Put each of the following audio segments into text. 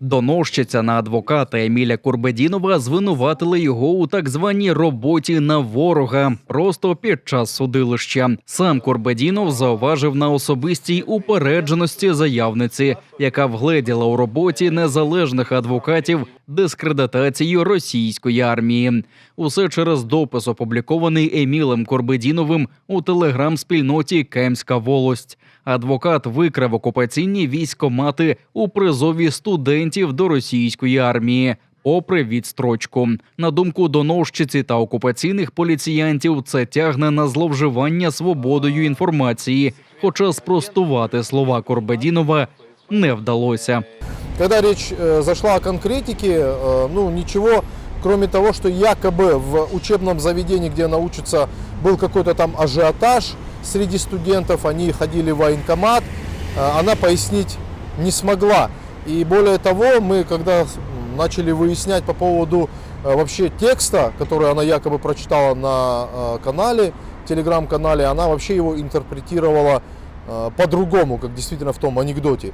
Доносчиця на адвоката Еміля Курбедінова звинуватили його у так званій роботі на ворога просто під час судилища. Сам Курбедінов зауважив на особистій упередженості заявниці, яка вгледіла у роботі незалежних адвокатів дискредитацію російської армії. Усе через допис, опублікований Емілем Корбедіновим у телеграм-спільноті Кемська волость. Адвокат викрав окупаційні військомати у призові студентів до російської армії. Попри відстрочку, на думку доносчиці та окупаційних поліціянтів, це тягне на зловживання свободою інформації. Хоча спростувати слова Корбедінова не вдалося. Когда речь э, зашла о конкретике, э, ну ничего, кроме того, что якобы в учебном заведении, где она учится, был какой-то там ажиотаж среди студентов, они ходили в военкомат, э, она пояснить не смогла. И более того, мы когда начали выяснять по поводу вообще текста, который она якобы прочитала на канале, телеграм-канале, она вообще его интерпретировала по-другому, как действительно в том анекдоте.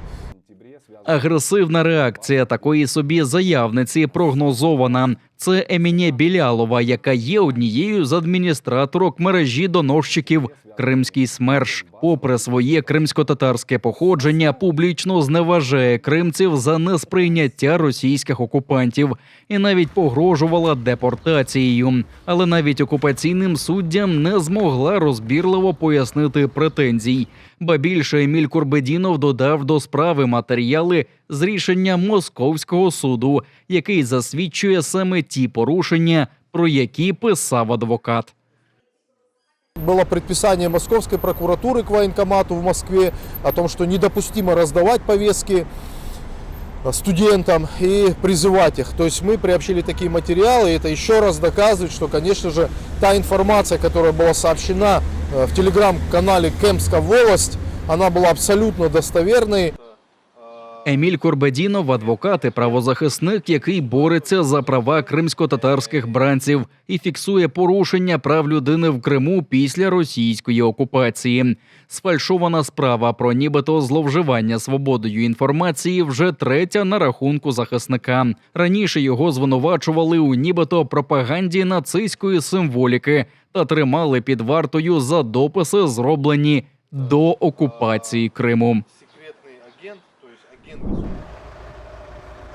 Агресивна реакція такої собі заявниці прогнозована. Це Еміне Білялова, яка є однією з адміністраторок мережі доносчиків Кримський СМЕРШ. Попри своє кримсько-татарське походження, публічно зневажає кримців за несприйняття російських окупантів і навіть погрожувала депортацією. Але навіть окупаційним суддям не змогла розбірливо пояснити претензій. Ба більше Еміль Курбедінов додав до справи матеріали з рішення московського суду, який засвідчує саме ті порушення, про які писав адвокат. Было предписание московской прокуратуры к военкомату в Москве о том, что недопустимо раздавать повестки э, студентам и призывать их. То есть мы приобщили такие материалы, и это еще раз доказывает, что, конечно же, та информация, которая была сообщена э, в телеграм-канале Кемская волость, она была абсолютно достоверной. Еміль Корбедінов адвокат і правозахисник, який бореться за права кримсько-татарських бранців і фіксує порушення прав людини в Криму після російської окупації. Сфальшована справа про нібито зловживання свободою інформації вже третя на рахунку захисника. Раніше його звинувачували у нібито пропаганді нацистської символіки та тримали під вартою за дописи, зроблені до окупації Криму.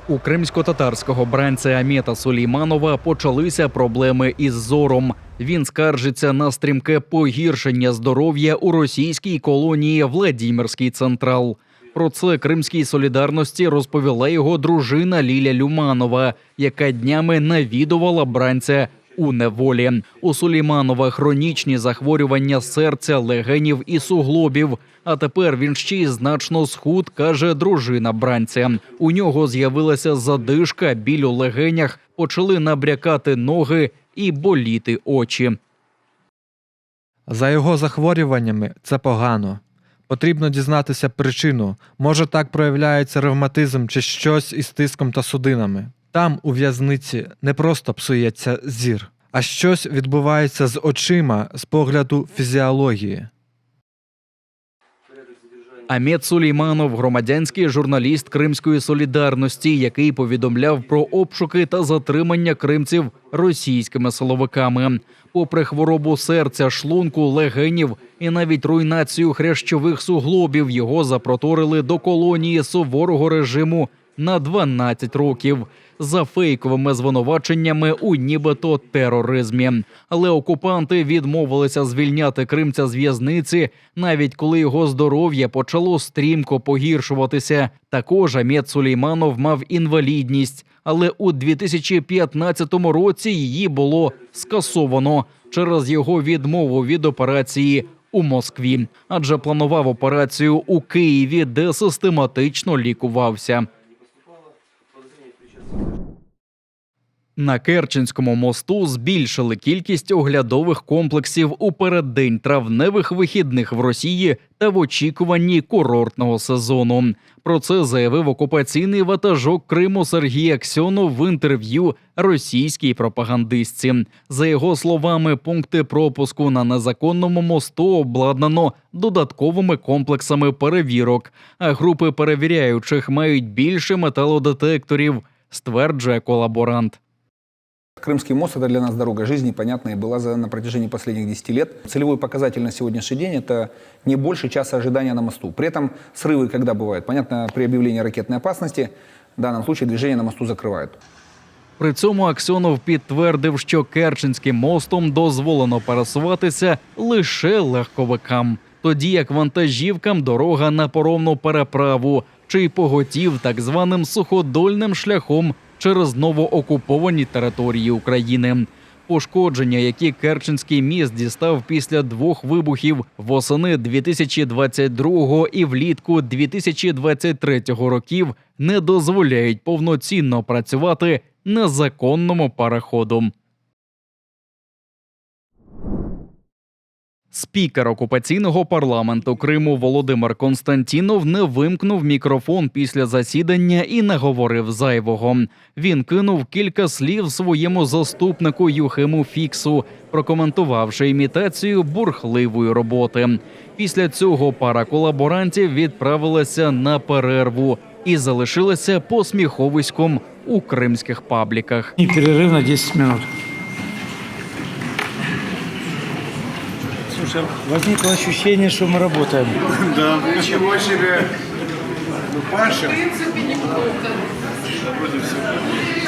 У кримсько-татарського бранця Амета Сулейманова почалися проблеми із зором. Він скаржиться на стрімке погіршення здоров'я у російській колонії Владімірський Централ. Про це кримській солідарності розповіла його дружина Ліля Люманова, яка днями навідувала бранця у неволі. У Сулейманова хронічні захворювання серця, легенів і суглобів. А тепер він ще й значно схуд, каже дружина бранця. У нього з'явилася задишка, біль у легенях, почали набрякати ноги і боліти очі. За його захворюваннями це погано. Потрібно дізнатися причину. Може, так проявляється ревматизм чи щось із тиском та судинами. Там, у в'язниці, не просто псується зір, а щось відбувається з очима з погляду фізіології. Амет Сулейманов, громадянський журналіст Кримської солідарності, який повідомляв про обшуки та затримання кримців російськими силовиками. Попри хворобу серця, шлунку, легенів і навіть руйнацію хрящових суглобів, його запроторили до колонії суворого режиму на 12 років за фейковими звинуваченнями у нібито тероризмі. Але окупанти відмовилися звільняти кримця з в'язниці, навіть коли його здоров'я почало стрімко погіршуватися. Також Амет Сулейманов мав інвалідність, але у 2015 році її було скасовано через його відмову від операції. У Москві, адже планував операцію у Києві, де систематично лікувався. На Керченському мосту збільшили кількість оглядових комплексів у переддень травневих вихідних в Росії та в очікуванні курортного сезону. Про це заявив окупаційний ватажок Криму Сергій Аксьонов в інтерв'ю російській пропагандистці. За його словами, пункти пропуску на незаконному мосту обладнано додатковими комплексами перевірок, а групи перевіряючих мають більше металодетекторів, стверджує колаборант. Крымский мост – это для нас дорога жизни, понятно, и была за, на протяжении последних 10 лет. Целевой показатель на сегодняшний день – это не больше часа ожидания на мосту. При этом срывы когда бывают? Понятно, при объявлении ракетной опасности в данном случае движение на мосту закрывают. При цьому Аксьонов підтвердив, що Керченським мостом дозволено пересуватися лише легковикам, тоді як вантажівкам дорога на поровну переправу чи й поготів так званим суходольним шляхом через новоокуповані території України. Пошкодження, які Керченський міст дістав після двох вибухів восени 2022 і влітку 2023 років, не дозволяють повноцінно працювати незаконному переходу. Спікер окупаційного парламенту Криму Володимир Константінов не вимкнув мікрофон після засідання і наговорив зайвого. Він кинув кілька слів своєму заступнику Юхиму Фіксу, прокоментувавши імітацію бурхливої роботи. Після цього пара колаборантів відправилася на перерву і залишилася посміховиськом у кримських пабліках. И перерыв на 10 минут. Слушай, возникло ощущение, что мы работаем. Да, ничего себе. Ну, Паша. В принципе, неплохо. Вроде все.